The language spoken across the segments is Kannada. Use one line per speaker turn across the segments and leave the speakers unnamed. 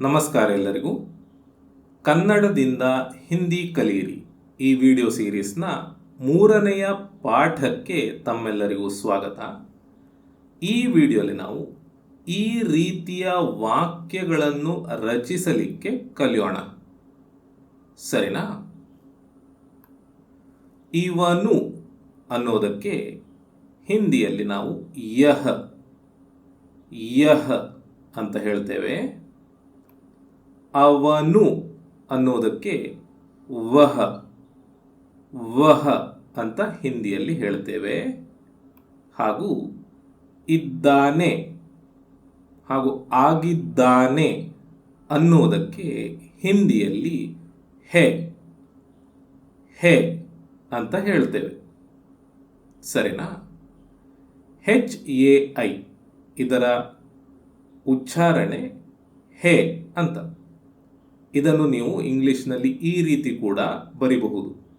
ನಮಸ್ಕಾರ ಎಲ್ಲರಿಗೂ. ಕನ್ನಡದಿಂದ ಹಿಂದಿ ಕಲಿಯಿರಿ. ಈ ವಿಡಿಯೋ ಸೀರೀಸ್ನ ಮೂರನೆಯ ಪಾಠಕ್ಕೆ ತಮ್ಮೆಲ್ಲರಿಗೂ ಸ್ವಾಗತ. ಈ ವಿಡಿಯೋಲಿ ನಾವು ಈ ರೀತಿಯ ವಾಕ್ಯಗಳನ್ನು ರಚಿಸಲಿಕ್ಕೆ ಕಲಿಯೋಣ. ಸರಿನಾ? ಇವನು ಅನ್ನೋದಕ್ಕೆ ಹಿಂದಿಯಲ್ಲಿ ನಾವು ಯಹ ಯಹ ಅಂತ ಹೇಳ್ತೇವೆ. ಅವನು ಅನ್ನೋದಕ್ಕೆ ವಹ ವಹ ಅಂತ ಹಿಂದಿಯಲ್ಲಿ ಹೇಳ್ತೇವೆ. ಹಾಗೂ ಇದ್ದಾನೆ, ಹಾಗೂ ಆಗಿದ್ದಾನೆ ಅನ್ನೋದಕ್ಕೆ ಹಿಂದಿಯಲ್ಲಿ ಹೆ ಹೆ ಅಂತ ಹೇಳ್ತೇವೆ. ಸರಿನಾ? ಹೆಚ್ ಎ ಐ ಇದರ ಉಚ್ಚಾರಣೆ ಹೇ ಅಂತ. ಇದನ್ನು ನೀವು ಇಂಗ್ಲಿಷ್ನಲ್ಲಿ ಈ ರೀತಿ ಕೂಡ ಬರಿಬಹುದು.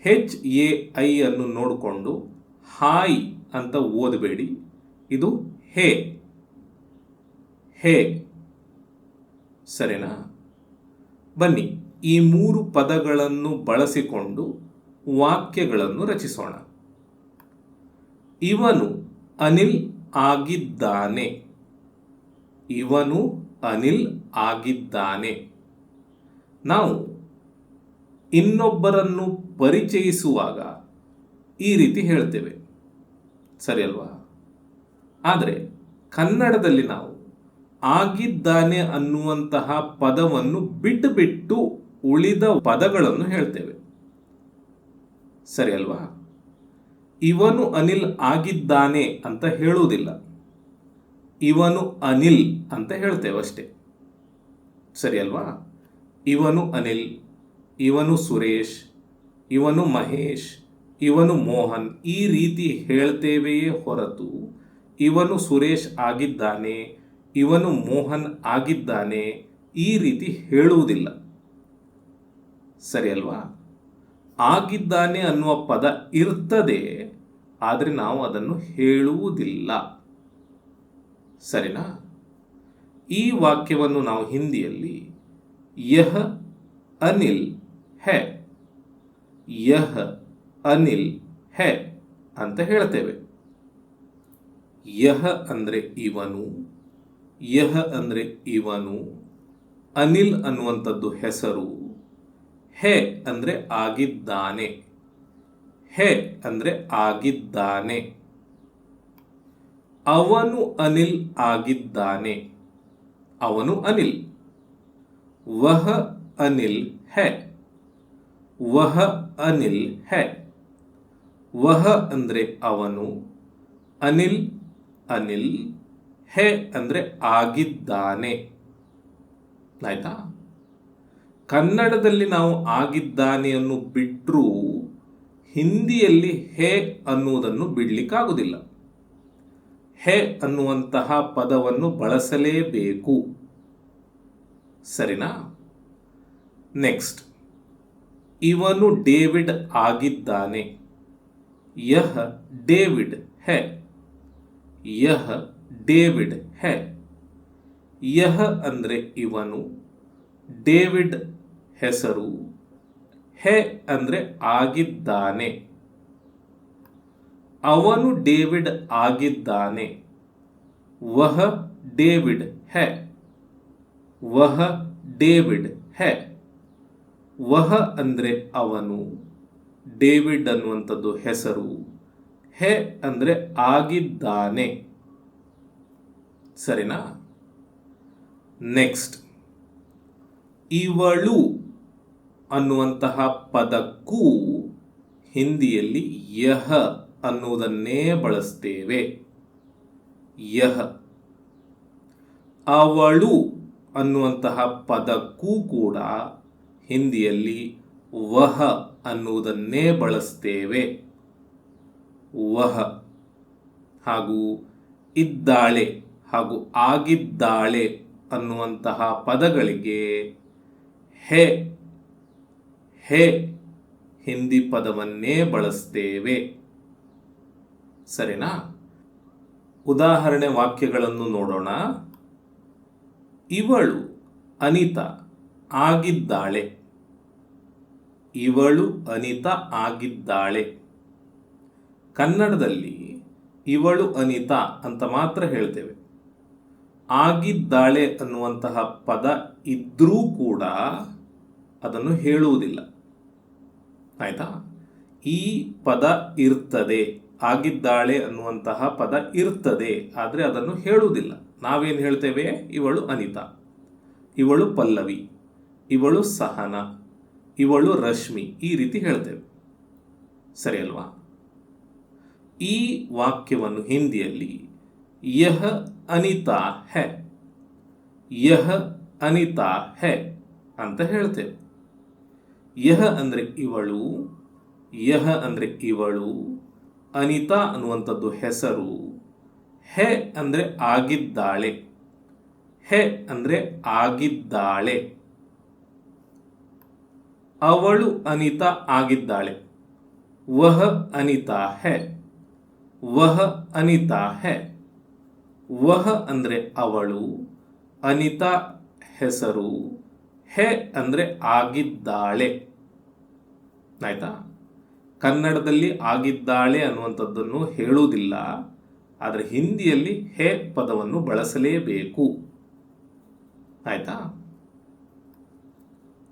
ಹೆಚ್ ಎ ಐ ಅನ್ನು ನೋಡಿಕೊಂಡು ಹಾಯ್ ಅಂತ ಓದಬೇಡಿ. ಇದು ಹೇ. ಹೇ. ಸರಿನಾ? ಬನ್ನಿ, ಈ ಮೂರು ಪದಗಳನ್ನು ಬಳಸಿಕೊಂಡು ವಾಕ್ಯಗಳನ್ನು ರಚಿಸೋಣ. ಇವನು ಅನಿಲ್ ಆಗಿದ್ದಾನೆ. ಇವನು ಅನಿಲ್ ಆಗಿದ್ದಾನೆ. ನಾವು ಇನ್ನೊಬ್ಬರನ್ನು ಪರಿಚಯಿಸುವಾಗ ಈ ರೀತಿ ಹೇಳ್ತೇವೆ. ಸರಿ ಅಲ್ವಾ ಆದರೆ ಕನ್ನಡದಲ್ಲಿ ನಾವು ಆಗಿದ್ದಾನೆ ಅನ್ನುವಂತಹ ಪದವನ್ನು ಬಿಟ್ಟು ಬಿಟ್ಟು ಉಳಿದ ಪದಗಳನ್ನು ಹೇಳ್ತೇವೆ. ಸರಿ ಅಲ್ವಾ ಇವನು ಅನಿಲ್ ಆಗಿದ್ದಾನೆ ಅಂತ ಹೇಳುವುದಿಲ್ಲ. ಇವನು ಅನಿಲ್ ಅಂತ ಹೇಳ್ತೇವೆ ಅಷ್ಟೇ. ಸರಿ ಅಲ್ವಾ? ಇವನು ಅನಿಲ್, ಇವನು ಸುರೇಶ್, ಇವನು ಮಹೇಶ್, ಇವನು ಮೋಹನ್ ಈ ರೀತಿ ಹೇಳ್ತೇವೆಯೇ ಹೊರತು ಇವನು ಸುರೇಶ್ ಆಗಿದ್ದಾನೆ, ಇವನು ಮೋಹನ್ ಆಗಿದ್ದಾನೆ ಈ ರೀತಿ ಹೇಳುವುದಿಲ್ಲ. ಸರಿ ಅಲ್ವಾ? ಆಗಿದ್ದಾನೆ ಅನ್ನುವ ಪದ ಇರ್ತದೆ, ಆದರೆ ನಾವು ಅದನ್ನು ಹೇಳುವುದಿಲ್ಲ. ಸರಿನಾ? ಈ ವಾಕ್ಯವನ್ನು ನಾವು ಹಿಂದಿಯಲ್ಲಿ ಯಹ ಅನಿಲ್ ಹೇ, ಯಹ ಅನಿಲ್ ಹೇ ಅಂತ ಹೇಳ್ತೇವೆ. ಯಹ ಅಂದರೆ ಇವನು, ಯಹ ಅಂದರೆ ಇವನು, ಅನಿಲ್ ಅನ್ನುವಂಥದ್ದು ಹೆಸರು, ಹೇ ಅಂದರೆ ಆಗಿದ್ದಾನೆ, ಹೇ ಅಂದರೆ ಆಗಿದ್ದಾನೆ. ಅವನು ಅನಿಲ್ ಆಗಿದ್ದಾನೆ. ಅವನು ಅನಿಲ್. ವಹ ಅನಿಲ್ ಹೆ. ವಹ ಅನಿಲ್ ಹೆ. ವಹ ಅಂದರೆ ಅವನು, ಅನಿಲ್ ಅನಿಲ್ ಹೆ ಅಂದರೆ ಆಗಿದ್ದಾನೆ. ಆಯ್ತಾ? ಕನ್ನಡದಲ್ಲಿ ನಾವು ಆಗಿದ್ದಾನೆಯನ್ನು ಬಿಟ್ಟರೂ ಹಿಂದಿಯಲ್ಲಿ ಹೇ ಅನ್ನುವುದನ್ನು ಬಿಡಲಿಕ್ಕಾಗುವುದಿಲ್ಲ ಹೆ ಅನ್ನುವಂತಹ ಪದವನ್ನು ಬಳಸಲೇಬೇಕು. ಸರಿನಾ? ನೆಕ್ಸ್ಟ್. ಇವನು ಡೇವಿಡ್ ಆಗಿದ್ದಾನೆ. ಯಹ ಡೇವಿಡ್ ಹೆ. ಯಹ ಡೇವಿಡ್ ಹೆ. ಯಹ ಅಂದರೆ ಇವನು, ಡೇವಿಡ್ ಹೆಸರು, ಹೆ ಅಂದರೆ ಆಗಿದ್ದಾನೆ. ಅವನು ಡೇವಿಡ್ ಆಗಿದ್ದಾನೆ. ವಹ ಡೇವಿಡ್ ಹೆ. ವಹ ಡೇವಿಡ್ ಹೆ. ವಹ ಅಂದರೆ ಅವನು. ಡೇವಿಡ್ ಅನ್ನುವಂಥದ್ದು ಹೆಸರು. ಹೆ ಅಂದರೆ ಆಗಿದ್ದಾನೆ. ಸರಿನಾ? ನೆಕ್ಸ್ಟ್. ಇವಳು ಅನ್ನುವಂತಹ ಪದಕ್ಕೂ ಹಿಂದಿಯಲ್ಲಿ ಯಹ. ಅನ್ನುವುದನ್ನೇ ಬಳಸ್ತೇವೆ. ಯಹ. ಅವಳು ಅನ್ನುವಂತಹ ಪದಕ್ಕೂ ಕೂಡ ಹಿಂದಿಯಲ್ಲಿ ವಹ ಅನ್ನುವುದನ್ನೇ ಬಳಸ್ತೇವೆ. ವಹ. ಹಾಗೂ ಇದ್ದಾಳೆ ಹಾಗೂ ಆಗಿದ್ದಾಳೆ ಅನ್ನುವಂತಹ ಪದಗಳಿಗೆ ಹೆ. ಹೆ. ಹಿಂದಿ ಪದವನ್ನೇ ಬಳಸ್ತೇವೆ. ಸರಿನಾ? ಉದಾಹರಣೆ ವಾಕ್ಯಗಳನ್ನು ನೋಡೋಣ. ಇವಳು ಅನಿತಾ ಆಗಿದ್ದಾಳೆ. ಇವಳು ಅನಿತಾ ಆಗಿದ್ದಾಳೆ. ಕನ್ನಡದಲ್ಲಿ ಇವಳು ಅನಿತಾ ಅಂತ ಮಾತ್ರ ಹೇಳ್ತೇವೆ. ಆಗಿದ್ದಾಳೆ ಅನ್ನುವಂತಹ ಪದ ಇದ್ರೂ ಕೂಡ ಅದನ್ನು ಹೇಳುವುದಿಲ್ಲ. ಆಯ್ತಾ? ಈ ಪದ ಇರ್ತದೆ. ಆಗಿದ್ದಾಳೆ ಅನ್ನುವಂತಹ ಪದ ಇರ್ತದೆ, ಆದರೆ ಅದನ್ನು ಹೇಳುವುದಿಲ್ಲ. ನಾವೇನು ಹೇಳ್ತೇವೆ? ಇವಳು ಅನಿತಾ, ಇವಳು ಪಲ್ಲವಿ, ಇವಳು ಸಹನ, ಇವಳು ರಶ್ಮಿ ಈ ರೀತಿ ಹೇಳ್ತೇವೆ. ಸರಿ ಅಲ್ವಾ? ಈ ವಾಕ್ಯವನ್ನು ಹಿಂದಿಯಲ್ಲಿ ಯಹ ಅನಿತಾ ಹೆ, ಯಹ ಅನಿತಾ ಹೆ ಅಂತ ಹೇಳ್ತೇವೆ. ಯಹ ಅಂದರೆ ಇವಳು, ಯಹ ಅಂದರೆ ಇವಳು ಅನಿತಾ ಅನ್ನುವಂಥದ್ದು ಹೆಸರು. ಹೆ ಅಂದರೆ ಆಗಿದ್ದಾಳೆ. ಹೆ ಅಂದರೆ ಆಗಿದ್ದಾಳೆ. ಅವಳು ಅನಿತಾ ಆಗಿದ್ದಾಳೆ. ವಹ ಅನಿತಾ ಹೆ. ವಹ ಅನಿತಾ ಹೆ. ವಹ ಅಂದರೆ ಅವಳು. ಅನಿತಾ ಹೆಸರು. ಹೆ ಅಂದರೆ ಆಗಿದ್ದಾಳೆ. ಆಯ್ತಾ? ಕನ್ನಡದಲ್ಲಿ ಆಗಿದ್ದಾಳೆ ಅನ್ನುವಂಥದ್ದನ್ನು ಹೇಳುವುದಿಲ್ಲ, ಆದರೆ ಹಿಂದಿಯಲ್ಲಿ ಹೇ ಪದವನ್ನು ಬಳಸಲೇಬೇಕು. ಆಯಿತಾ?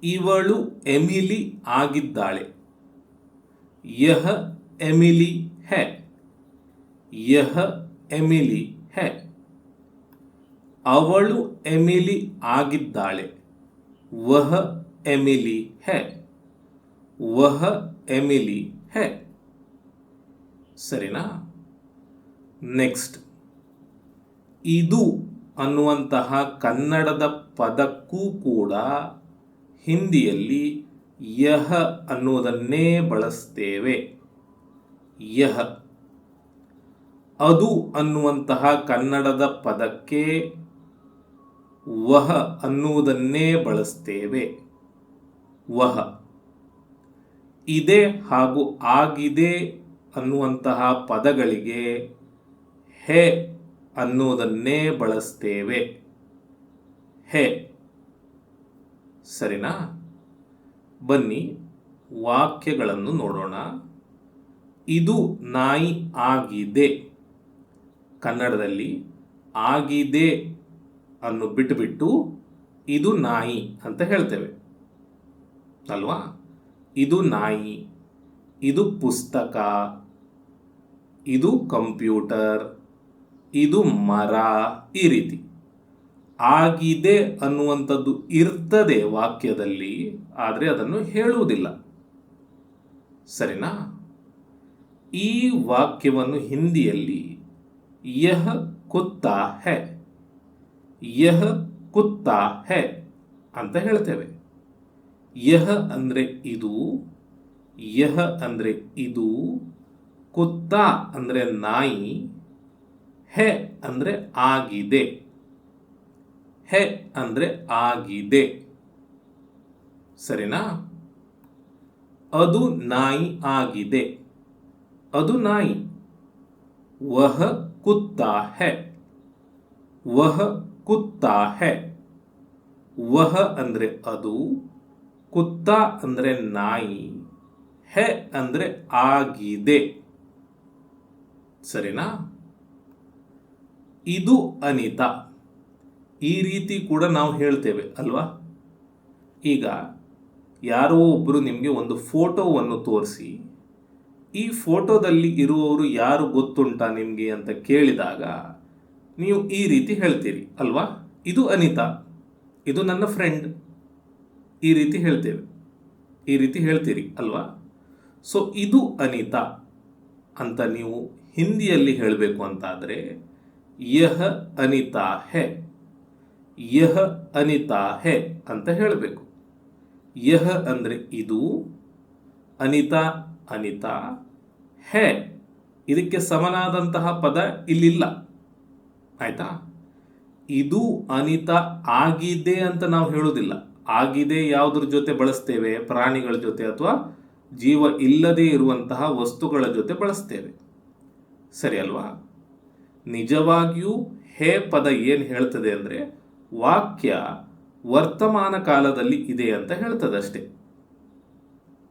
ಇವಳು ಎಮಿಲಿ ಆಗಿದ್ದಾಳೆ. ಯಹ ಎಮಿಲಿ ಹೆ. ಯಹ ಎಮಿಲಿ ಹೆ. ಅವಳು ಎಮಿಲಿ ಆಗಿದ್ದಾಳೆ. ವಹ ಎಮಿಲಿ ಹೆ. ವಹ ಎಮಿಲಿ ಹೆ. ಸರಿನಾ? ನೆಕ್ಸ್ಟ್. ಇದು ಅನ್ನುವಂತಹ ಕನ್ನಡದ ಪದಕ್ಕೂ ಕೂಡ ಹಿಂದಿಯಲ್ಲಿ ಯಹ ಅನ್ನುವುದನ್ನೇ ಬಳಸ್ತೇವೆ. ಯಹ. ಅದು ಅನ್ನುವಂತಹ ಕನ್ನಡದ ಪದಕ್ಕೆ ವಹ ಅನ್ನುವುದನ್ನೇ ಬಳಸ್ತೇವೆ. ವಹ. ಇದೆ ಹಾಗೂ ಆಗಿದೆ ಅನ್ನುವಂತಹ ಪದಗಳಿಗೆ ಹೆ ಅನ್ನುವುದನ್ನೇ ಬಳಸ್ತೇವೆ. ಹೆ. ಸರಿನಾ? ಬನ್ನಿ ವಾಕ್ಯಗಳನ್ನು ನೋಡೋಣ. ಇದು ನಾಯಿ ಆಗಿದೆ. ಕನ್ನಡದಲ್ಲಿ ಆಗಿದೆ ಅನ್ನು ಬಿಟ್ಟುಬಿಟ್ಟು ಇದು ನಾಯಿ ಅಂತ ಹೇಳ್ತೇವೆ. ಅಲ್ವಾ? ಇದು ನಾಯಿ, ಇದು ಪುಸ್ತಕ, ಇದು ಕಂಪ್ಯೂಟರ್, ಇದು ಮರ ಈ ರೀತಿ. ಆಗಿದೆ ಅನ್ನುವಂಥದ್ದು ಇರ್ತದೆ ವಾಕ್ಯದಲ್ಲಿ, ಆದರೆ ಅದನ್ನು ಹೇಳುವುದಿಲ್ಲ. ಸರಿನಾ? ಈ ವಾಕ್ಯವನ್ನು ಹಿಂದಿಯಲ್ಲಿ ಯಹ ಕುತ್ತಾ ಹೆ, ಯಹ ಕುತ್ತಾ ಹೆ ಅಂತ ಹೇಳ್ತೇವೆ. ಯಹ ಅಂದರೆ ಇದು, ಯಹ ಅಂದರೆ ಇದು, ಕುತ್ತ ಅಂದರೆ ನಾಯಿ, ಹೆ ಅಂದರೆ ಆಗಿದೆ. ಹೆ ಅಂದರೆ ಆಗಿದೆ. ಸರಿನಾ? ಅದು ನಾಯಿ ಆಗಿದೆ. ಅದು ನಾಯಿ. ವಹ ಕುತ್ತ ಹೆ. ವಹ ಕುತ್ತ ಹೆ. ವಹ ಅಂದರೆ ಅದು ಕುತ್ತ ಅಂದರೆ ನಾಯಿ, ಹೆ ಅಂದರೆ ಆಗಿದೆ. ಸರಿನಾ? ಇದು ಅನಿತ. ಈ ರೀತಿ ಕೂಡ ನಾವು ಹೇಳ್ತೇವೆ, ಅಲ್ವಾ? ಈಗ ಯಾರೋ ಒಬ್ಬರು ನಿಮಗೆ ಒಂದು ಫೋಟೋವನ್ನು ತೋರಿಸಿ, ಈ ಫೋಟೋದಲ್ಲಿ ಇರುವವರು ಯಾರು ಗೊತ್ತುಂಟಾ ನಿಮಗೆ ಅಂತ ಕೇಳಿದಾಗ ನೀವು ಈ ರೀತಿ ಹೇಳ್ತೀರಿ, ಅಲ್ವಾ? ಇದು ಅನಿತಾ. ಇದು ನನ್ನ ಫ್ರೆಂಡ್ ಈ ರೀತಿ ಹೇಳ್ತೇವೆ. ಈ ರೀತಿ ಹೇಳ್ತೀರಿ, ಅಲ್ವಾ? ಸೊ ಇದು ಅನಿತಾ ಅಂತ ನೀವು ಹಿಂದಿಯಲ್ಲಿ ಹೇಳಬೇಕು ಅಂತಾದರೆ, ಯಹ ಅನಿತಾ ಹೆ, ಯಹ ಅನಿತಾ ಹೆ ಅಂತ ಹೇಳಬೇಕು. ಯಹ ಅಂದರೆ ಇದು, ಅನಿತಾ ಅನಿತಾ ಹೆ. ಇದಕ್ಕೆ ಸಮನಾದಂತಹ ಪದ ಇಲ್ಲಿಲ್ಲ. ಆಯ್ತಾ? ಇದು ಅನಿತಾ ಆಗಿದೆ ಅಂತ ನಾವು ಹೇಳುವುದಿಲ್ಲ. ಆಗಿದೆ ಯಾವುದ್ರ ಜೊತೆ ಬಳಸ್ತೇವೆ? ಪ್ರಾಣಿಗಳ ಜೊತೆ ಅಥವಾ ಜೀವ ಇಲ್ಲದೇ ಇರುವಂತಹ ವಸ್ತುಗಳ ಜೊತೆ ಬಳಸ್ತೇವೆ. ಸರಿ ಅಲ್ವಾ? ನಿಜವಾಗಿಯೂ ಹೇ ಪದ ಏನು ಹೇಳ್ತದೆ ಅಂದರೆ ವಾಕ್ಯ ವರ್ತಮಾನ ಕಾಲದಲ್ಲಿ ಇದೆ ಅಂತ ಹೇಳ್ತದಷ್ಟೇ.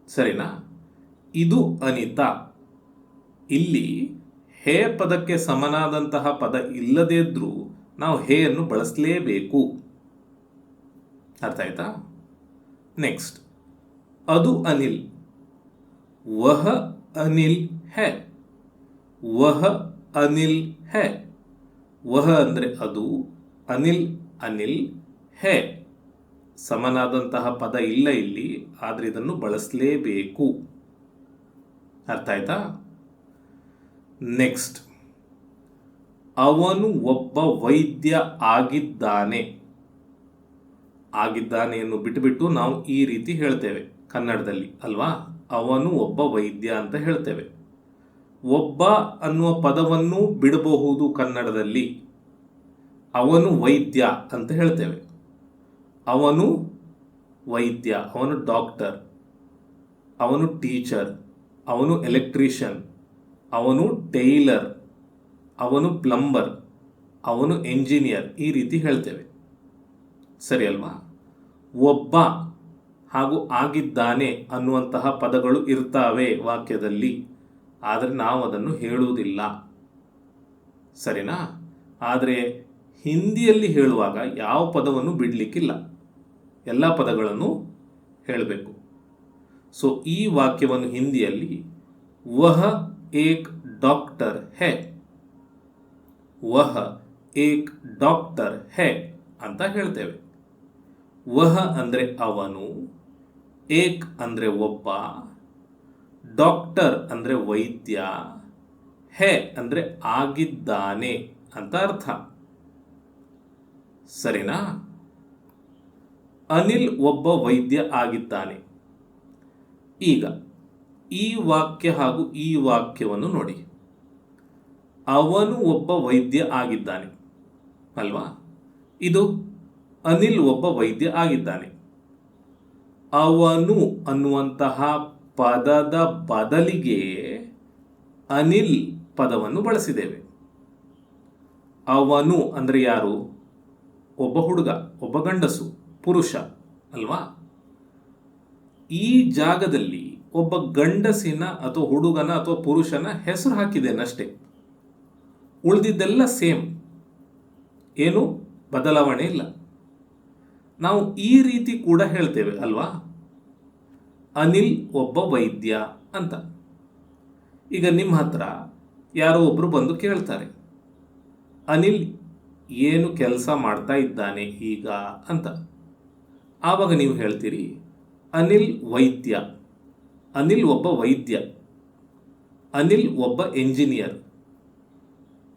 ಸರಿನಾ? ಇದು ಅನಿತಾ. ಇಲ್ಲಿ ಹೇ ಪದಕ್ಕೆ ಸಮನಾದಂತಹ ಪದ ಇಲ್ಲದೇ ಇದ್ರೂ ನಾವು ಹೇಯನ್ನು ಬಳಸಲೇಬೇಕು. ಅರ್ಥ ಆಯ್ತಾ? ನೆಕ್ಸ್ಟ್ ಅದು ಅನಿಲ್. ವಹ ಅನಿಲ್ ಹೇ. ವಹ ಅನಿಲ್ ಹೇ. ವಹ ಅಂದರೆ ಅದು, ಅನಿಲ್ ಅನಿಲ್ ಹೇ. ಸಮನಾದಂತಹ ಪದ ಇಲ್ಲ ಇಲ್ಲಿ, ಆದರೆ ಇದನ್ನು ಬಳಸಲೇಬೇಕು. ಅರ್ಥ ಆಯ್ತಾ? ನೆಕ್ಸ್ಟ್ ಅವನು ಒಬ್ಬ ವೈದ್ಯ ಆಗಿದ್ದಾನೆ. ಆಗಿದ್ದಾನೆಯನ್ನು ಬಿಟ್ಟುಬಿಟ್ಟು ನಾವು ಈ ರೀತಿ ಹೇಳ್ತೇವೆ ಕನ್ನಡದಲ್ಲಿ, ಅಲ್ವಾ? ಅವನು ಒಬ್ಬ ವೈದ್ಯ ಅಂತ ಹೇಳ್ತೇವೆ. ಒಬ್ಬ ಅನ್ನುವ ಪದವನ್ನು ಬಿಡಬಹುದು ಕನ್ನಡದಲ್ಲಿ. ಅವನು ವೈದ್ಯ ಅಂತ ಹೇಳ್ತೇವೆ. ಅವನು ವೈದ್ಯ, ಅವನು ಡಾಕ್ಟರ್, ಅವನು ಟೀಚರ್, ಅವನು ಎಲೆಕ್ಟ್ರಿಷಿಯನ್, ಅವನು ಟೈಲರ್, ಅವನು ಪ್ಲಂಬರ್, ಅವನು ಎಂಜಿನಿಯರ್ ಈ ರೀತಿ ಹೇಳ್ತೇವೆ. ಸರಿ ಅಲ್ವಾ? ಒಬ್ಬ ಹಾಗೂ ಆಗಿದ್ದಾನೆ ಅನ್ನುವಂತಹ ಪದಗಳು ಇರ್ತಾವೆ ವಾಕ್ಯದಲ್ಲಿ. ಆದರೆ ನಾವು ಅದನ್ನು ಹೇಳುವುದಿಲ್ಲ. ಸರಿನಾ? ಆದರೆ ಹಿಂದಿಯಲ್ಲಿ ಹೇಳುವಾಗ ಯಾವ ಪದವನ್ನು ಬಿಡಲಿಕ್ಕಿಲ್ಲ. ಎಲ್ಲ ಪದಗಳನ್ನು ಹೇಳಬೇಕು. ಸೊ ಈ ವಾಕ್ಯವನ್ನು ಹಿಂದಿಯಲ್ಲಿ ವಹ ಏಕ್ ಡಾಕ್ಟರ್ ಹೆ. ವಹ ಏಕ್ ಡಾಕ್ಟರ್ ಹೆ ಅಂತ ಹೇಳ್ತೇವೆ. ವಹ ಅಂದರೆ ಅವನು, ಏಕ್ ಅಂದರೆ ಒಬ್ಬ, ಡಾಕ್ಟರ್ ಅಂದರೆ ವೈದ್ಯ, ಹೇ ಅಂದರೆ ಆಗಿದ್ದಾನೆ ಅಂತ ಅರ್ಥ. ಸರಿನಾ? ಅನಿಲ್ ಒಬ್ಬ ವೈದ್ಯ ಆಗಿದ್ದಾನೆ. ಈಗ ಈ ವಾಕ್ಯ ಹಾಗೂ ಈ ವಾಕ್ಯವನ್ನು ನೋಡಿ. ಅವನು ಒಬ್ಬ ವೈದ್ಯ ಆಗಿದ್ದಾನೆ. ಅಲ್ವಾ? ಇದು ಅನಿಲ್ ಒಬ್ಬ ವೈದ್ಯ ಆಗಿದ್ದಾನೆ. ಅವನು ಅನ್ನುವಂತಹ ಪದದ ಬದಲಿಗೆ ಅನಿಲ್ ಪದವನ್ನು ಬಳಸಿದ್ದೇವೆ. ಅವನು ಅಂದರೆ ಯಾರು? ಒಬ್ಬ ಹುಡುಗ, ಒಬ್ಬ ಗಂಡಸು, ಪುರುಷ, ಅಲ್ವಾ? ಈ ಜಾಗದಲ್ಲಿ ಒಬ್ಬ ಗಂಡಸಿನ ಅಥವಾ ಹುಡುಗನ ಅಥವಾ ಪುರುಷನ ಹೆಸರು ಹಾಕಿದ್ದೇನಷ್ಟೇ ಉಳಿದಿದ್ದೆಲ್ಲ ಸೇಮ್. ಏನು? ಬದಲಾವಣೆ ಇಲ್ಲ. ನಾವು ಈ ರೀತಿ ಕೂಡ ಹೇಳ್ತೇವೆ ಅಲ್ವಾ? ಅನಿಲ್ ಒಬ್ಬ ವೈದ್ಯ ಅಂತ. ಈಗ ನಿಮ್ಮ ಹತ್ರ ಯಾರೋ ಒಬ್ಬರು ಬಂದು ಕೇಳ್ತಾರೆ. ಅನಿಲ್ ಏನು ಕೆಲಸ ಮಾಡ್ತಾ ಇದ್ದಾನೆ ಈಗ ಅಂತ. ಆವಾಗ ನೀವು ಹೇಳ್ತೀರಿ, ಅನಿಲ್ ವೈದ್ಯ. ಅನಿಲ್ ಒಬ್ಬ ವೈದ್ಯ. ಅನಿಲ್ ಒಬ್ಬ ಎಂಜಿನಿಯರ್.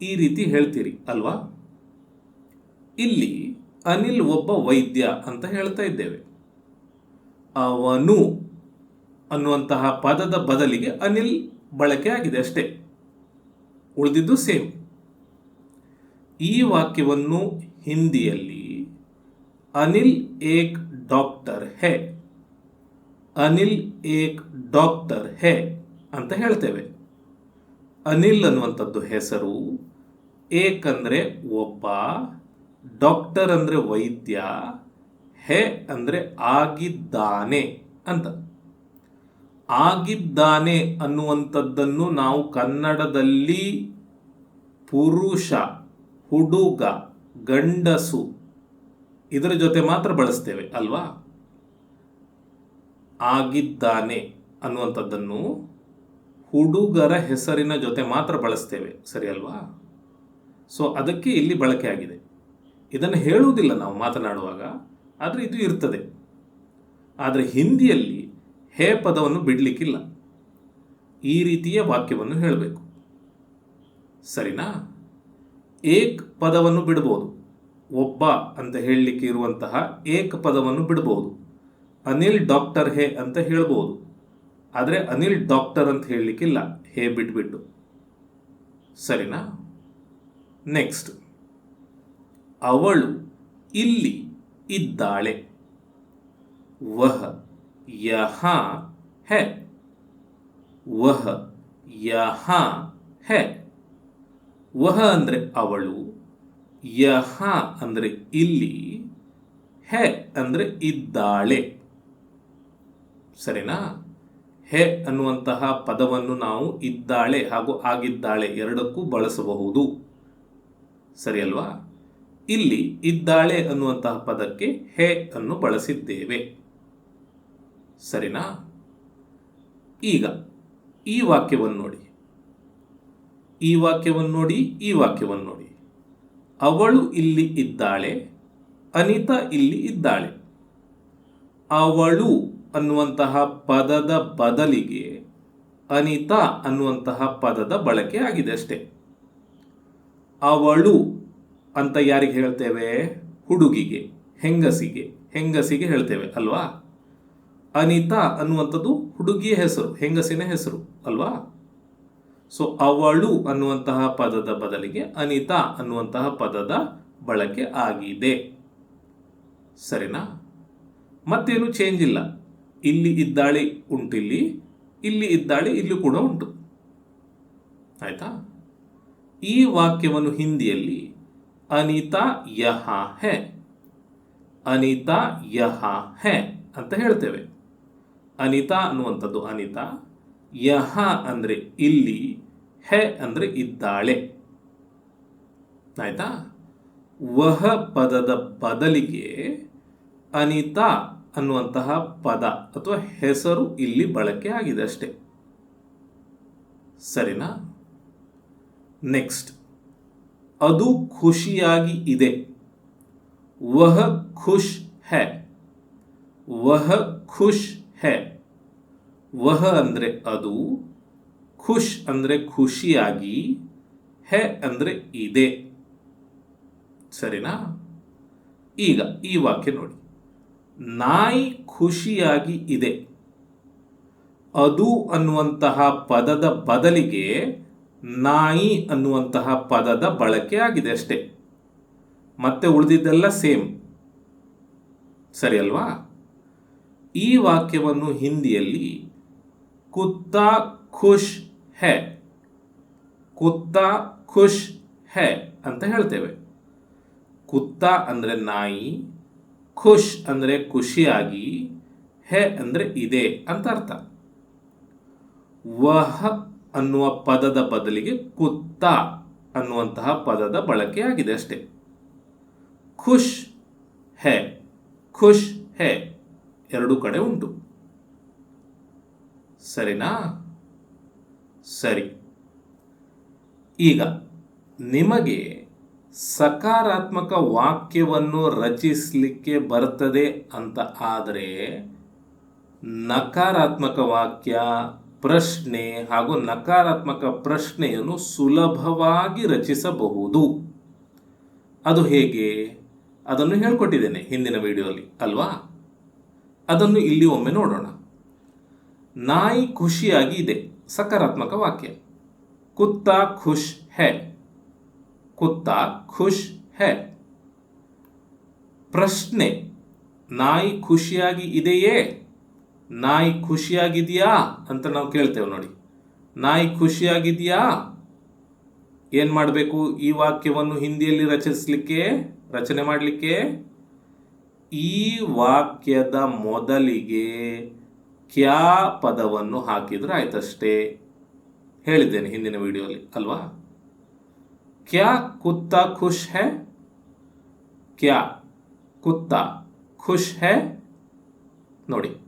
ಈ ರೀತಿ ಹೇಳ್ತೀರಿ ಅಲ್ವಾ? ಇಲ್ಲಿ ಅನಿಲ್ ಒಬ್ಬ ವೈದ್ಯ ಅಂತ ಹೇಳ್ತಾ ಇದ್ದೇವೆ. ಅವನು ಅನ್ನುವಂತಹ ಪದದ ಬದಲಿಗೆ ಅನಿಲ್ ಬಳಕೆ ಆಗಿದೆ ಅಷ್ಟೇ. ಉಳಿದಿದ್ದು ಸೇಮ್. ಈ ವಾಕ್ಯವನ್ನು ಹಿಂದಿಯಲ್ಲಿ ಅನಿಲ್ ಏಕ್ ಡಾಕ್ಟರ್ ಹೇ, ಅನಿಲ್ ಏಕ್ ಡಾಕ್ಟರ್ ಹೇ ಅಂತ ಹೇಳ್ತೇವೆ. ಅನಿಲ್ ಅನ್ನುವಂಥದ್ದು ಹೆಸರು ಏಕ್ ಅಂದರೆ ಒಬ್ಬ ಡಾಕ್ಟರ್ ಅಂದರೆ ವೈದ್ಯ, ಹೆ ಅಂದರೆ ಆಗಿದ್ದಾನೆ ಅಂತ. ಆಗಿದ್ದಾನೆ ಅನ್ನುವಂಥದ್ದನ್ನು ನಾವು ಕನ್ನಡದಲ್ಲಿ ಪುರುಷ, ಹುಡುಗ, ಗಂಡಸು ಇದರ ಜೊತೆ ಮಾತ್ರ ಬಳಸ್ತೇವೆ ಅಲ್ವಾ? ಆಗಿದ್ದಾನೆ ಅನ್ನುವಂಥದ್ದನ್ನು ಹುಡುಗರ ಹೆಸರಿನ ಜೊತೆ ಮಾತ್ರ ಬಳಸ್ತೇವೆ, ಸರಿ ಅಲ್ವಾ? ಸೊ ಅದಕ್ಕೆ ಇಲ್ಲಿ ಬಳಕೆ ಆಗಿದೆ. ಇದನ್ನು ಹೇಳುವುದಿಲ್ಲ ನಾವು ಮಾತನಾಡುವಾಗ, ಆದರೆ ಇದು ಇರ್ತದೆ. ಆದರೆ ಹಿಂದಿಯಲ್ಲಿ ಹೇ ಪದವನ್ನು ಬಿಡಲಿಕ್ಕಿಲ್ಲ. ಈ ರೀತಿಯ ವಾಕ್ಯವನ್ನು ಹೇಳಬೇಕು. ಸರಿನಾ? ಏಕ್ ಪದವನ್ನು ಬಿಡ್ಬೋದು. ಒಬ್ಬ ಅಂತ ಹೇಳಲಿಕ್ಕೆ ಇರುವಂತಹ ಏಕ್ ಪದವನ್ನು ಬಿಡ್ಬೋದು. ಅನಿಲ್ ಡಾಕ್ಟರ್ ಹೇ ಅಂತ ಹೇಳ್ಬೋದು. ಆದರೆ ಅನಿಲ್ ಡಾಕ್ಟರ್ ಅಂತ ಹೇಳಲಿಕ್ಕಿಲ್ಲ, ಹೇ ಬಿಟ್ಬಿಟ್ಟು. ಸರಿನಾ? ನೆಕ್ಸ್ಟ್. ಅವಳು ಇಲ್ಲಿ ಇದ್ದಾಳೆ. ವಹ ಯಹ ಹೆ. ವಹ ಯಹ ಹೆ. ವಹ ಅಂದರೆ ಅವಳು, ಯಹ ಅಂದರೆ ಇಲ್ಲಿ, ಹೆ ಅಂದರೆ ಇದ್ದಾಳೆ. ಸರಿನಾ? ಹೆ ಅನ್ನುವಂತಹ ಪದವನ್ನು ನಾವು ಇದ್ದಾಳೆ ಹಾಗೂ ಆಗಿದ್ದಾಳೆ ಎರಡಕ್ಕೂ ಬಳಸಬಹುದು. ಸರಿ ಅಲ್ವಾ ಇಲ್ಲಿ ಇದ್ದಾಳೆ ಅನ್ನುವಂತಹ ಪದಕ್ಕೆ ಹೆ ಅನ್ನು ಬಳಸಿದ್ದೇವೆ. ಸರಿನಾ? ಈಗ ಈ ವಾಕ್ಯವನ್ನು ನೋಡಿ. ಈ ವಾಕ್ಯವನ್ನು ನೋಡಿ, ಈ ವಾಕ್ಯವನ್ನು ನೋಡಿ. ಅವಳು ಇಲ್ಲಿ ಇದ್ದಾಳೆ, ಅನಿತಾ ಇಲ್ಲಿ ಇದ್ದಾಳೆ. ಅವಳು ಅನ್ನುವಂತಹ ಪದದ ಬದಲಿಗೆ ಅನಿತಾ ಅನ್ನುವಂತಹ ಪದದ ಬಳಕೆ ಆಗಿದೆ ಅಷ್ಟೇ. ಅವಳು ಅಂತ ಯಾರಿಗೆ ಹೇಳ್ತೇವೆ? ಹುಡುಗಿಗೆ, ಹೆಂಗಸಿಗೆ ಹೆಂಗಸಿಗೆ ಹೇಳ್ತೇವೆ, ಅಲ್ವಾ? ಅನಿತಾ ಅನ್ನುವಂಥದ್ದು ಹುಡುಗಿಯ ಹೆಸರು, ಹೆಂಗಸಿನ ಹೆಸರು, ಅಲ್ವಾ? ಸೊ ಅವಳು ಅನ್ನುವಂತಹ ಪದದ ಬದಲಿಗೆ ಅನಿತಾ ಅನ್ನುವಂತಹ ಪದದ ಬಳಕೆ ಆಗಿದೆ. ಸರಿನಾ? ಮತ್ತೇನು ಚೇಂಜ್ ಇಲ್ಲ. ಇಲ್ಲಿ ಇದ್ದಾಳೆ ಉಂಟಿಲ್ಲಿ, ಇಲ್ಲಿ ಇದ್ದಾಳೆ ಇಲ್ಲಿ ಕೂಡ ಉಂಟು. ಆಯ್ತಾ? ಈ ವಾಕ್ಯವನ್ನು ಹಿಂದಿಯಲ್ಲಿ ಅನಿತಾ ಯಹ ಹೆ. ಅನಿತಾ ಯಹ ಹೆ ಅಂತ ಹೇಳ್ತೇವೆ. ಅನಿತಾ ಅನ್ನುವಂಥದ್ದು ಅನಿತಾ, ಯಹ ಅಂದರೆ ಇಲ್ಲಿ, ಹೆ ಅಂದರೆ ಇದ್ದಾಳೆ. ಆಯ್ತಾ? ವಹ ಪದದ ಬದಲಿಗೆ ಅನಿತಾ ಅನ್ನುವಂತಹ ಪದ ಅಥವಾ ಹೆಸರು ಇಲ್ಲಿ ಬಳಕೆ ಆಗಿದೆ ಅಷ್ಟೇ. ಸರಿನಾ? ನೆಕ್ಸ್ಟ್ ಅದು ಖುಷಿಯಾಗಿ ಇದೆ. ವಹ ಖುಷ್ ಹೆ. ವಹ ಖುಷ್ ಹೆ. ವಹ ಅಂದರೆ ಅದು, ಖುಷ್ ಅಂದರೆ ಖುಷಿಯಾಗಿ, ಹೆ ಅಂದರೆ ಇದೆ. ಸರಿನಾ? ಈಗ ಈ ವಾಕ್ಯ ನೋಡಿ. ನಾಯಿ ಖುಷಿಯಾಗಿ ಇದೆ. ಅದು ಅನ್ನುವಂತಹ ಪದದ ಬದಲಿಗೆ ನಾಯಿ ಅನ್ನುವಂತಹ ಪದದ ಬಳಕೆ ಆಗಿದೆ ಅಷ್ಟೇ. ಮತ್ತೆ ಉಳಿದಿದ್ದೆಲ್ಲ ಸೇಮ್. ಸರಿ ಅಲ್ವಾ? ಈ ವಾಕ್ಯವನ್ನು ಹಿಂದಿಯಲ್ಲಿ ಕುತ್ತಾ ಖುಷ್ ಹೆ, ಕುತ್ತಾ ಖುಷ್ ಹೆ ಅಂತ ಹೇಳ್ತೇವೆ. ಕುತ್ತ ಅಂದರೆ ನಾಯಿ, ಖುಷ್ ಅಂದರೆ ಖುಷಿಯಾಗಿ, ಹೆ ಅಂದರೆ ಇದೆ ಅಂತ ಅರ್ಥ. ವಹ ಅನ್ನುವ ಪದದ ಬದಲಿಗೆ ಕುತ್ತ ಅನ್ನುವಂತಹ ಪದದ ಬಳಕೆ ಆಗಿದೆ ಅಷ್ಟೇ. ಖುಷ್ ಹೆ ಖುಷ್ ಹೆ ಎರಡು ಕಡೆ ಉಂಟು. ಸರಿನಾ? ಸರಿ. ಈಗ ನಿಮಗೆ ಸಕಾರಾತ್ಮಕ ವಾಕ್ಯವನ್ನು ರಚಿಸಲಿಕ್ಕೆ ಬರ್ತದೆ ಅಂತ ಆದರೆ ನಕಾರಾತ್ಮಕ ವಾಕ್ಯ ಪ್ರಶ್ನೆ ಹಾಗೂ ನಕಾರಾತ್ಮಕ ಪ್ರಶ್ನೆಯನ್ನು ಸುಲಭವಾಗಿ ರಚಿಸಬಹುದು. ಅದು ಹೇಗೆ? ಅದನ್ನು ಹೇಳ್ಕೊಟ್ಟಿದ್ದೇನೆ ಹಿಂದಿನ ವಿಡಿಯೋಲಿ ಅಲ್ವಾ? ಅದನ್ನು ಇಲ್ಲಿ ಒಮ್ಮೆ ನೋಡೋಣ. ನಾಯಿ ಖುಷಿಯಾಗಿ ಇದೆ, ಸಕಾರಾತ್ಮಕ ವಾಕ್ಯ. ಕುತ್ತ ಖುಷ್ ಹೇ. ಕುತ್ತ ಖುಷ್ ಹೇ. ಪ್ರಶ್ನೆ, ನಾಯಿ ಖುಷಿಯಾಗಿ ಇದೆಯೇ? ನಾಯಿ ಖುಷಿಯಾಗಿದೆಯಾ ಅಂತ ನಾವು ಕೇಳ್ತೇವೆ ನೋಡಿ. ನಾಯಿ ಖುಷಿಯಾಗಿದೆಯಾ? ಏನು ಮಾಡಬೇಕು? ಈ ವಾಕ್ಯವನ್ನು ಹಿಂದಿಯಲ್ಲಿ ರಚಿಸಲಿಕ್ಕೆ, ರಚನೆ ಮಾಡಲಿಕ್ಕೆ? ಈ ವಾಕ್ಯದ ಮೊದಲಿಗೆ ಕ್ಯಾ ಪದವನ್ನು ಹಾಕಿದರೆ ಆಯ್ತಷ್ಟೇ. ಹೇಳಿದ್ದೇನೆ ಹಿಂದಿನ ವಿಡಿಯೋಲಿ ಅಲ್ವಾ? ಕ್ಯಾ ಕುತ್ತ ಖುಷ್ ಹೆ? ಕ್ಯಾ ಕುತ್ತ ಖುಷ್ ಹೆ? ನೋಡಿ.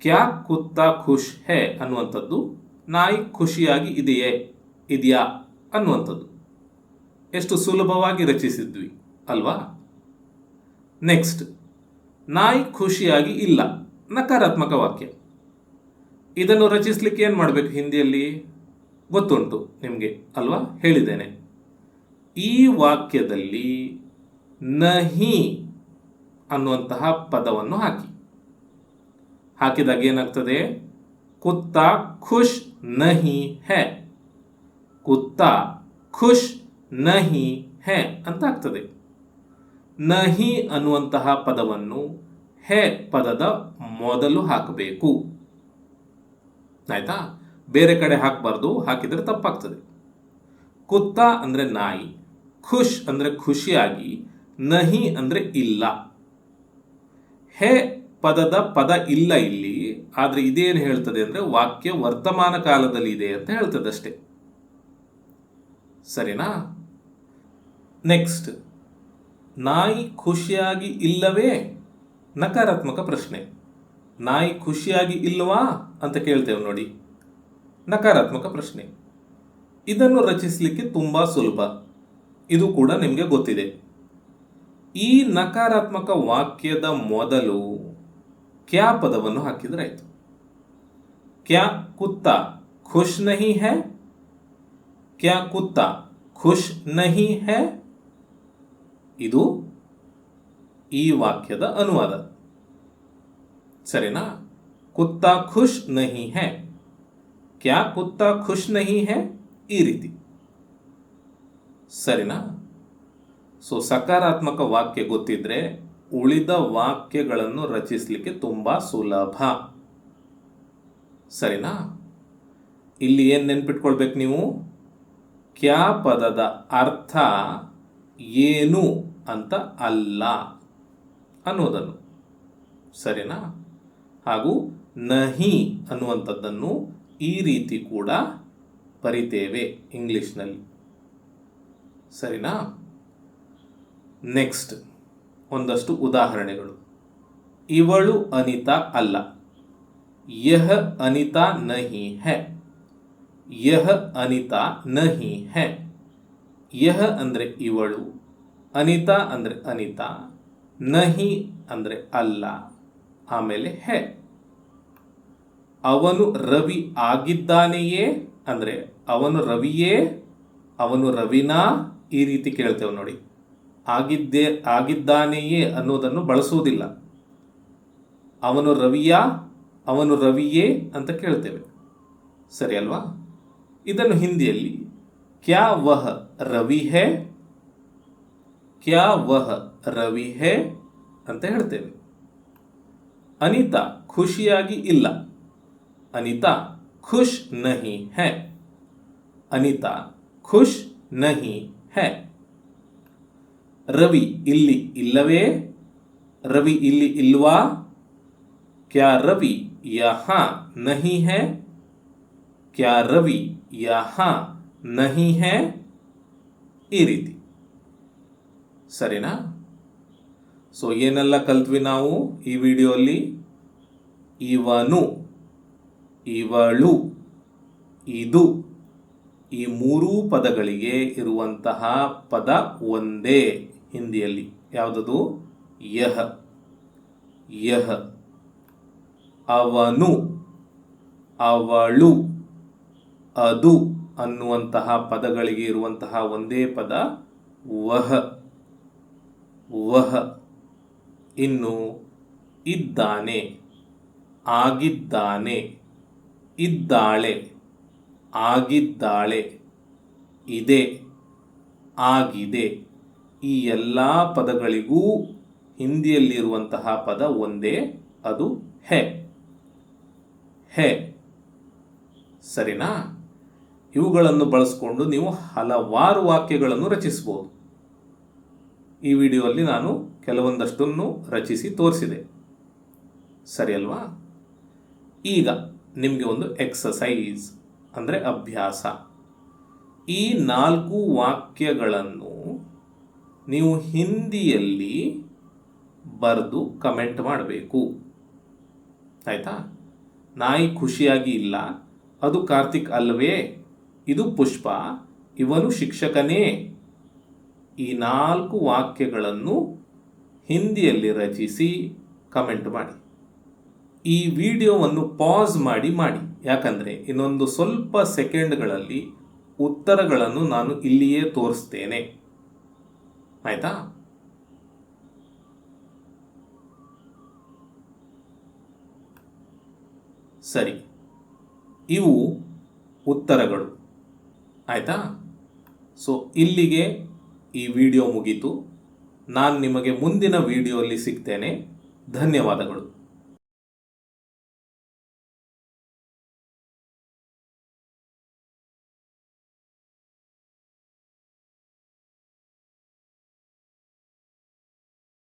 ಕ್ಯಾ ಕುತ್ತ ಖುಷ್ ಹೇ ಅನ್ನುವಂಥದ್ದು, ನಾಯಿ ಖುಷಿಯಾಗಿ ಇದೆಯೇ, ಇದೆಯಾ ಅನ್ನುವಂಥದ್ದು. ಎಷ್ಟು ಸುಲಭವಾಗಿ ರಚಿಸಿದ್ವಿ, ಅಲ್ವಾ? ನೆಕ್ಸ್ಟ್, ನಾಯಿ ಖುಷಿಯಾಗಿ ಇಲ್ಲ, ನಕಾರಾತ್ಮಕ ವಾಕ್ಯ. ಇದನ್ನು ರಚಿಸಲಿಕ್ಕೆ ಏನು ಮಾಡಬೇಕು ಹಿಂದಿಯಲ್ಲಿ? ಗೊತ್ತುಂಟು ನಿಮಗೆ, ಅಲ್ವಾ? ಹೇಳಿದ್ದೇನೆ. ಈ ವಾಕ್ಯದಲ್ಲಿ ನಹಿ ಅನ್ನುವಂತಹ ಪದವನ್ನು ಹಾಕಿ. ಹಾಕಿದಾಗ ಏನಾಗ್ತದೆ? ಕುತ್ತ ಖುಷ್ ನಹಿ ಹೆ. ಕುತ್ತ ಖುಷ್ ನಹಿ ಹೆ ಅಂತ ಆಗ್ತದೆ. ನಹಿ ಅನ್ನುವಂತಹ ಪದವನ್ನು ಹೆ ಪದದ ಮೊದಲು ಹಾಕಬೇಕು. ಆಯ್ತಾ? ಬೇರೆ ಕಡೆ ಹಾಕಬಾರ್ದು, ಹಾಕಿದರೆ ತಪ್ಪಾಗ್ತದೆ. ಕುತ್ತ ಅಂದರೆ ನಾಯಿ, ಖುಷ್ ಅಂದರೆ ಖುಷಿಯಾಗಿ, ನಹಿ ಅಂದರೆ ಇಲ್ಲ. ಹೇ ಪದದ ಪದ ಇಲ್ಲ ಇಲ್ಲಿ, ಆದರೆ ಇದೇನು ಹೇಳ್ತದೆ ಅಂದರೆ ವಾಕ್ಯ ವರ್ತಮಾನ ಕಾಲದಲ್ಲಿ ಇದೆ ಅಂತ ಹೇಳ್ತದೆ ಅಷ್ಟೇ. ಸರಿನಾ? ನೆಕ್ಸ್ಟ್, ನಾಯಿ ಖುಷಿಯಾಗಿ ಇಲ್ಲವೇ? ನಕಾರಾತ್ಮಕ ಪ್ರಶ್ನೆ. ನಾಯಿ ಖುಷಿಯಾಗಿ ಇಲ್ಲವಾ ಅಂತ ಕೇಳ್ತೇವೆ ನೋಡಿ. ನಕಾರಾತ್ಮಕ ಪ್ರಶ್ನೆ. ಇದನ್ನು ರಚಿಸಲಿಕ್ಕೆ ತುಂಬ ಸುಲಭ. ಇದು ಕೂಡ ನಿಮಗೆ ಗೊತ್ತಿದೆ. ಈ ನಕಾರಾತ್ಮಕ ವಾಕ್ಯದ ಮೊದಲು ಕ್ಯಾ ಪದವನ್ನು ಹಾಕಿದ್ರಾಯ್ತು ಕ್ಯಾ ಕುತ್ತ ಖುಷ್ ನಹಿ ಹೈ? ಕ್ಯಾ ಕುತ್ತ ಖುಷ್ ನಹಿ ಹೈ? ಇದು ಈ ವಾಕ್ಯದ ಅನುವಾದ. ಸರಿನಾ? ಕುತ್ತ ಖುಷ್ ನಹಿ ಹೈ. ಕ್ಯಾ ಕುತ್ತ ಖುಷ್ ನಹಿ ಹೈ? ಈ ರೀತಿ. ಸರಿನಾ? ಸೊ ಸಕಾರಾತ್ಮಕ ವಾಕ್ಯ ಗೊತ್ತಿದ್ರೆ ಉಳಿದ ವಾಕ್ಯಗಳನ್ನು ರಚಿಸಲಿಕ್ಕೆ ತುಂಬ ಸುಲಭ. ಸರಿನಾ? ಇಲ್ಲಿ ಏನು ನೆನ್ಪಿಟ್ಕೊಳ್ಬೇಕು ನೀವು? ಕ್ಯಾ ಪದದ ಅರ್ಥ ಏನು ಅಂತ ಅಲ್ಲ ಅನ್ನೋದನ್ನು. ಸರಿನಾ? ಹಾಗೂ ನಹಿ ಅನ್ನುವಂಥದ್ದನ್ನು ಈ ರೀತಿ ಕೂಡ ಬರಿತೇವೆ ಇಂಗ್ಲಿಷ್ನಲ್ಲಿ. ಸರಿನಾ? ನೆಕ್ಸ್ಟ್. ಒಂದಷ್ಟು ಉದಾಹರಣೆಗಳು. ಇವಳು ಅನಿತಾ ಅಲ್ಲ. ಯಹ ಅನಿತಾ ನಹಿ ಹೆ. ಯಹ ಅನಿತಾ ನಹಿ ಹೆ. ಯಹ ಅಂದರೆ ಇವಳು. ಅನಿತಾ ಅಂದರೆ ಅನಿತಾ. ನಹಿ ಅಂದರೆ ಅಲ್ಲ. ಆಮೇಲೆ ಹೆ. ಅವನು ರವಿ ಆಗಿದ್ದಾನೆಯೇ? ಅಂದರೆ ಅವನು ರವಿಯೇ? ಅವನು ರವಿನಾ? ಈ ರೀತಿ ಕೇಳ್ತೇವೆ ನೋಡಿ. ಆಗಿದ್ದೇ, ಆಗಿದ್ದಾನೆಯೇ ಅನ್ನೋದನ್ನು ಬಳಸುವುದಿಲ್ಲ. ಅವನು ರವಿಯ, ಅವನು ರವಿಯೇ ಅಂತ ಕೇಳ್ತೇವೆ. ಸರಿ ಅಲ್ವಾ? ಇದನ್ನು ಹಿಂದಿಯಲ್ಲಿ ಕ್ಯಾ ವಹ ರವಿ ಹೇ, ಕ್ಯಾ ವಹ ರವಿ ಹೇ ಅಂತ ಹೇಳ್ತೇವೆ. ಅನಿತಾ ಖುಷಿಯಾಗಿ ಇಲ್ಲ. ಅನಿತಾ ಖುಷ್ ನಹಿ ಹೇ. ಅನಿತಾ ಖುಷ್ ನಹಿ ಹೈ. ರವಿ ಇಲ್ಲಿ ಇಲ್ಲವೇ? ರವಿ ಇಲ್ಲಿ ಇಲ್ವಾ? ಕ್ಯಾ ರವಿ ಯಹಾ ನಹಿ ಹೈ? ಕ್ಯಾ ರವಿ ಯಹಾ ನಹಿ ಹೈ? ಈ ರೀತಿ. ಸರಿನಾ? ಸೊ ಏನೆಲ್ಲ ಕಲ್ತ್ವಿ ನಾವು ಈ ವಿಡಿಯೋಲಿ? ಇವನು ಇವಳು ಇದು. ಈ ಮೂರೂ ಪದಗಳಿಗೆ ಇರುವಂತಹ ಪದ ಒಂದೇ. ಹಿಂದಿಯಲ್ಲಿ. ಯಾವುದದು? ಯಹ. ಯಹ. ಅವನು, ಅವಳು, ಅದು ಅನ್ನುವಂತಹ ಪದಗಳಿಗೆ ಇರುವಂತಹ ಒಂದೇ ಪದ ವಹ. ವಹ. ಇನ್ನು ಇದ್ದಾನೆ, ಆಗಿದ್ದಾನೆ, ಇದ್ದಾಳೆ, ಆಗಿದ್ದಾಳೆ, ಇದೆ, ಆಗಿದೆ. ಈ ಎಲ್ಲ ಪದಗಳಿಗೂ ಹಿಂದಿಯಲ್ಲಿರುವಂತಹ ಪದ ಒಂದೇ, ಅದು ಹೆ. ಹೆ. ಸರಿನಾ? ಇವುಗಳನ್ನು ಬಳಸಿಕೊಂಡು ನೀವು ಹಲವಾರು ವಾಕ್ಯಗಳನ್ನು ರಚಿಸಬಹುದು ಈ ವಿಡಿಯೋಲ್ಲಿ ನಾನು ಕೆಲವೊಂದಷ್ಟನ್ನು ರಚಿಸಿ ತೋರಿಸಿದೆ. ಸರಿ ಅಲ್ವಾ? ಈಗ ನಿಮಗೆ ಒಂದು ಎಕ್ಸಸೈಸ್ ಅಂದರೆ ಅಭ್ಯಾಸ. ಈ ನಾಲ್ಕು ವಾಕ್ಯಗಳನ್ನು ನೀವು ಹಿಂದಿಯಲ್ಲಿ ಬರೆದು ಕಮೆಂಟ್ ಮಾಡಬೇಕು. ಆಯಿತಾ? ನಾಯಿ ಖುಷಿಯಾಗಿ ಇಲ್ಲ. ಅದು ಕಾರ್ತಿಕ್ ಅಲ್ವೇ? ಇದು ಪುಷ್ಪ. ಇವನು ಶಿಕ್ಷಕನೇ. ಈ ನಾಲ್ಕು ವಾಕ್ಯಗಳನ್ನು ಹಿಂದಿಯಲ್ಲಿ ರಚಿಸಿ ಕಮೆಂಟ್ ಮಾಡಿ. ಈ ವಿಡಿಯೋವನ್ನು ಪಾಸ್ ಮಾಡಿ ಮಾಡಿ. ಯಾಕಂದರೆ ಇನ್ನೊಂದು ಸ್ವಲ್ಪ ಸೆಕೆಂಡ್ಗಳಲ್ಲಿ ಉತ್ತರಗಳನ್ನು ನಾನು ಇಲ್ಲಿಯೇ ತೋರಿಸ್ತೇನೆ. ಆಯ್ತಾ? ಸರಿ. ಇವು ಉತ್ತರಗಳು. ಆಯ್ತಾ? ಸೊ ಇಲ್ಲಿಗೆ ಈ ವಿಡಿಯೋ ಮುಗೀತು. ನಾನು ನಿಮಗೆ ಮುಂದಿನ ವಿಡಿಯೋಲ್ಲಿ ಸಿಗ್ತೇನೆ. ಧನ್ಯವಾದಗಳು.